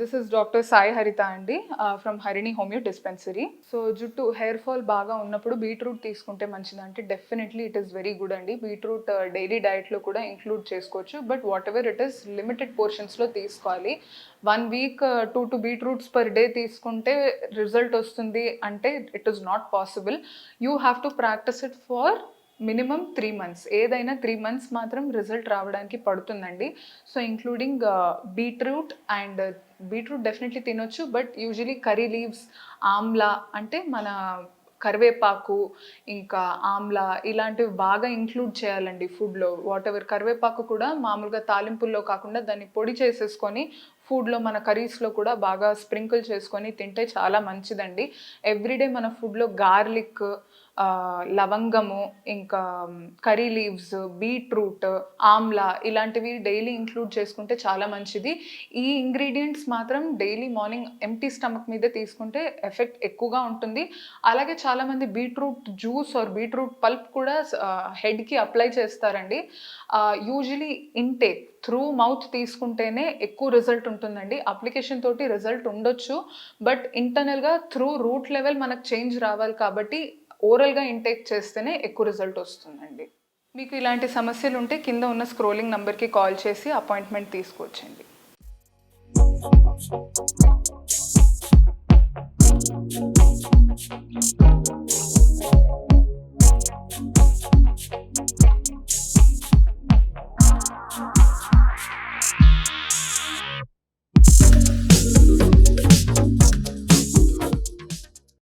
This is doctor Sai Haritha అండి from Harini homeo dispensary so జుట్టు hair fall బాగా ఉన్నప్పుడు బీట్రూట్ తీసుకుంటే మంచిది అంటే definitely it is very good అండి బీట్రూట్ డైలీ డైట్లో కూడా ఇంక్లూడ్ చేసుకోవచ్చు. But whatever it is limited పోర్షన్స్లో తీసుకోవాలి. One week two to beetroots per day తీసుకుంటే రిజల్ట్ వస్తుంది అంటే it is not possible you have to practise it for minimum three months. ఏదైనా three months మాత్రం result రావడానికి పడుతుందండి. So including beetroot and beetroot definitely తినొచ్చు. But usually curry leaves amla అంటే మన కరివేపాకు ఇంకా ఆమ్లా ఇలాంటివి బాగా ఇంక్లూడ్ చేయాలండి ఫుడ్లో. వాట్ ఎవర్ కరివేపాకు కూడా మామూలుగా తాలింపుల్లో కాకుండా దాన్ని పొడి చేసేసుకొని ఫుడ్లో మన కర్రీస్లో కూడా బాగా స్ప్రింకిల్ చేసుకొని తింటే చాలా మంచిదండి. ఎవ్రీడే మన ఫుడ్లో గార్లిక్ లవంగము ఇంకా కర్రీ లీవ్స్ బీట్రూట్ ఆమ్లా ఇలాంటివి డైలీ ఇంక్లూడ్ చేసుకుంటే చాలా మంచిది. ఈ ఇంగ్రీడియంట్స్ మాత్రం డైలీ మార్నింగ్ ఎంటీ స్టమక్ మీద తీసుకుంటే ఎఫెక్ట్ ఎక్కువగా ఉంటుంది. అలాగే చాలామంది beetroot juice or beetroot pulp కూడా హెడ్కి అప్లై చేస్తారండి. యూజువలీ ఇంటేక్ త్రూ మౌత్ తీసుకుంటేనే ఎక్కువ రిజల్ట్ ఉంటుందండి. అప్లికేషన్ తోటి రిజల్ట్ ఉండొచ్చు. బట్ ఇంటర్నల్గా త్రూ రూట్ లెవెల్ మనకు చేంజ్ రావాలి కాబట్టి ఓరల్గా ఇంటేక్ చేస్తేనే ఎక్కువ రిజల్ట్ వస్తుందండి. మీకు ఇలాంటి సమస్యలు ఉంటే కింద ఉన్న స్క్రోలింగ్ నెంబర్కి కాల్ చేసి అపాయింట్మెంట్ తీసుకొచ్చండి.